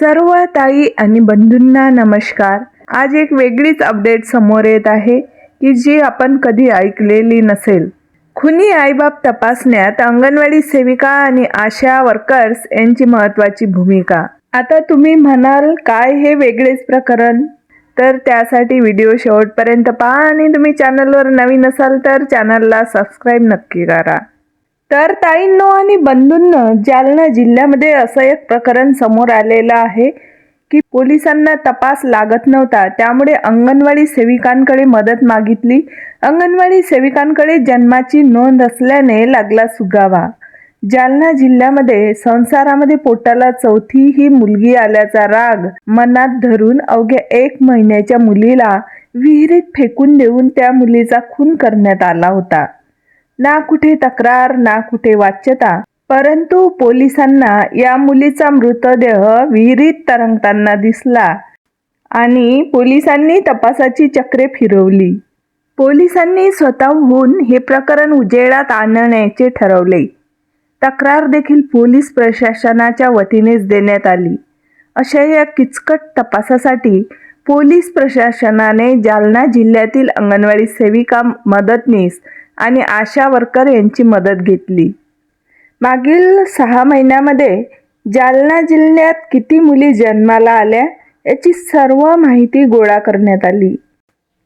सर्व ताई आणि बंधूंना नमस्कार. आज एक वेगळीच अपडेट समोर येत आहे की जी आपण कधी ऐकलेली नसेल. खुनी आईबाप तपासण्यात अंगणवाडी सेविका आणि आशा वर्कर्स यांची महत्वाची भूमिका. आता तुम्ही म्हणाल काय हे वेगळेच प्रकरण? तर त्यासाठी व्हिडिओ शेवटपर्यंत पहा आणि तुम्ही चॅनलवर नवीन असाल तर चॅनलला सबस्क्राईब नक्की करा. तर ताईंनो आणि बंधूंनो जालना जिल्ह्यामध्ये असं एक प्रकरण समोर आलेलं आहे की पोलिसांना तपास लागत नव्हता. त्यामुळे अंगणवाडी सेविकांकडे मदत मागितली. अंगणवाडी सेविकांकडे जन्माची नोंद असल्याने लागला सुगावा. जालना जिल्ह्यामध्ये संसारामध्ये पोटाला चौथी ही मुलगी आल्याचा राग मनात धरून अवघ्या एक महिन्याच्या मुलीला विहिरीत फेकून देऊन त्या मुलीचा खून करण्यात आला होता. ना कुठे तक्रार ना कुठे वाच्यता. परंतु पोलिसांना या मुलीचा मृतदेह विहिरीत तरंगताना दिसला आणि पोलिसांनी तपासाची चक्रे फिरवली. पोलिसांनी स्वतःहून हे प्रकरण उजेडात आणण्याचे ठरवले. तक्रार देखील पोलीस प्रशासनाच्या वतीनेच देण्यात आली. अशा या किचकट तपासासाठी पोलीस प्रशासनाने जालना जिल्ह्यातील अंगणवाडी सेविका मदतनीस आणि आशा वर्कर यांची मदत घेतली. मागील सहा महिन्यामध्ये जालना जिल्ह्यात किती मुली जन्माला आल्या याची सर्व माहिती गोळा करण्यात आली.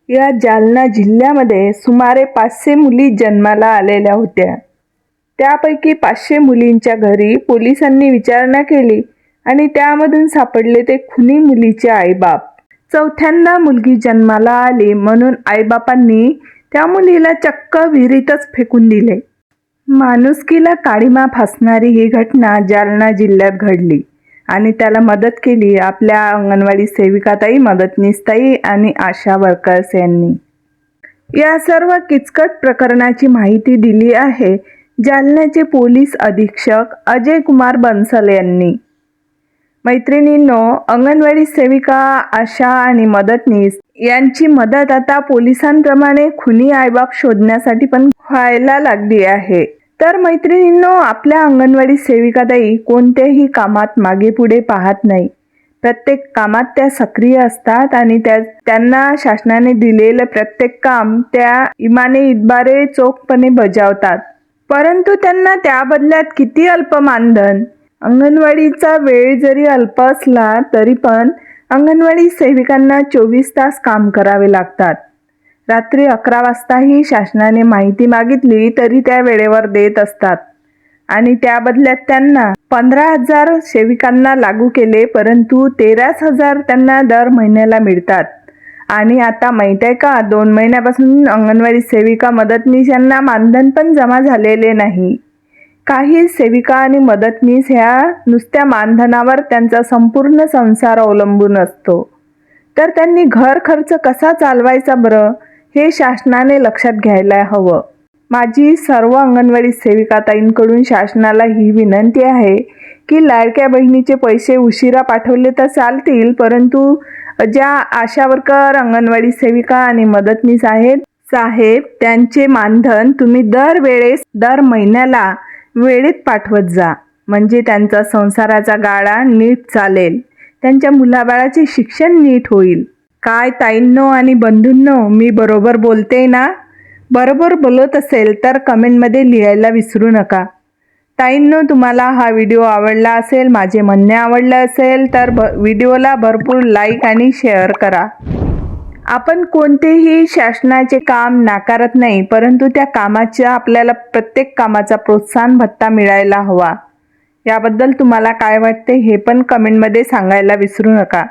या जालना जिल्ह्यामध्ये सुमारे पाचशे मुली जन्माला आलेल्या होत्या. त्यापैकी पाचशे मुलींच्या घरी पोलिसांनी विचारणा केली आणि त्यामधून सापडले ते खुनी मुलीचे आईबाप. चौथ्यांदा मुलगी जन्माला आली म्हणून आईबापांनी त्या मुलीला चक्क विहिरीतच फेकून दिले. माणुसकीला काळीमा फासणारी ही घटना जालना जिल्ह्यात घडली आणि त्याला मदत केली आपल्या अंगणवाडी सेविकाताई मदतनीसताई आणि आशा वर्कर्स यांनी. या सर्व किचकट प्रकरणाची माहिती दिली आहे जालन्याचे पोलीस अधीक्षक अजय कुमार बन्सल यांनी. मैत्रिणींनो अंगणवाडी सेविका आशा आणि मदतनीस यांची मदत आता पोलिसांप्रमाणे खुनी आईबाप शोधण्यासाठी पण व्हायला लागली आहे. तर मैत्रिणींनो आपल्या अंगणवाडी सेविकाताई कोणत्याही कामात मागे पुढे पाहत नाही. प्रत्येक कामात त्या सक्रिय असतात आणि त्या त्यांना शासनाने दिलेलं प्रत्येक काम त्या इमाने इतबारे चोखपणे बजावतात. परंतु त्यांना त्या बदल्यात किती अल्प मानधन? अंगणवाडीचा वेळ जरी अल्प असला तरी पण अंगणवाडी सेविकांना चोवीस तास काम करावे लागतात. रात्री अकरा वाजताही शासनाने माहिती मागितली तरी त्या वेळेवर देत असतात. आणि त्या बदल्यात त्यांना पंधरा हजार सेविकांना लागू केले परंतु तेराच हजार त्यांना दर महिन्याला मिळतात. आणि आता माहीत आहे का दोन महिन्यापासून अंगणवाडी सेविका मदतनीस यांना मानधन पण जमा झालेले नाही. काही सेविका आणि मदतनीस ह्या नुसत्या मानधनावर त्यांचा संपूर्ण संसार अवलंबून असतो. तर त्यांनी घर खर्च कसा चालवायचा बरं हे शासनाने लक्षात घ्यायला हवं. माझी सर्व अंगणवाडी सेविकाताईंकडून शासनाला ही विनंती आहे की लाडक्या बहिणीचे पैसे उशिरा पाठवले तर चालतील परंतु ज्या आशा वर्कर अंगणवाडी सेविका आणि मदतनीस आहेत साहेब त्यांचे मानधन तुम्ही दरवेळेस दर महिन्याला वेळेत पाठवत जा. म्हणजे त्यांचा संसाराचा गाळा नीट चालेल. त्यांच्या मुलाबाळाचे शिक्षण नीट होईल. काय ताईंनो आणि बंधूंनो मी बरोबर बोलते ना? बरोबर बोलत असेल तर कमेंटमध्ये लिहायला विसरू नका. ताईंनो तुम्हाला हा व्हिडिओ आवडला असेल माझे म्हणणे आवडलं असेल तर ब व्हिडिओला भरपूर लाईक आणि शेअर करा. आपण कोणतेही शासनाचे काम नाकारत नाही परंतु त्या कामाच्या आपल्याला प्रत्येक कामाचा प्रोत्साहन भत्ता मिळायला हवा. याबद्दल तुम्हाला काय वाटते हे पण कमेंटमध्ये सांगायला विसरू नका.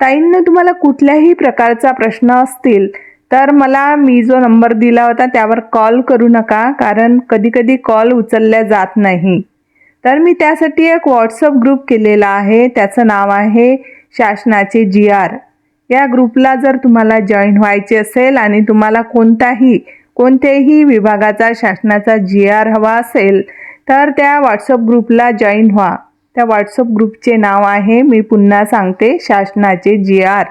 ताईंना तुम्हाला कुठल्याही प्रकारचा प्रश्न असतील तर मला मी जो नंबर दिला होता त्यावर कॉल करू नका कारण कधीकधी कॉल उचलल्या जात नाही. तर मी त्यासाठी एक व्हॉट्सअप ग्रुप केलेला आहे त्याचं नाव आहे शासनाचे जी आर. या ग्रुपला जर तुम्हाला जॉईन व्हायचे असेल आणि तुम्हाला कोणताही कोणत्याही विभागाचा शासनाचा जी आर हवा असेल तर त्या व्हॉट्सअप ग्रुपला जॉईन व्हा. त्या व्हॉट्सअप ग्रुपचे नाव आहे मी पुन्हा सांगते शासनाचे जी आर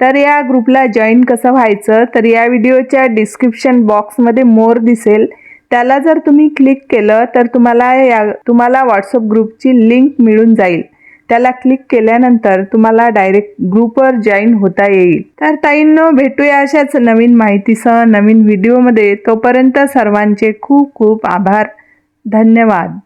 तर या ग्रुपला जॉईन कसं व्हायचं तर या व्हिडिओच्या डिस्क्रिप्शन बॉक्समध्ये मोर दिसेल. त्याला जर तुम्ही क्लिक केलं तर तुम्हाला या तुम्हाला व्हॉट्सअप ग्रुपची लिंक मिळून जाईल. त्याला क्लिक केल्यानंतर तुम्हाला डायरेक्ट ग्रुपवर जॉईन होता येईल. तर ताईंनो भेटूया अशाच नवीन माहितीसह नवीन व्हिडिओमध्ये तोपर्यंत सर्वांचे खूप खूप आभार. धन्यवाद.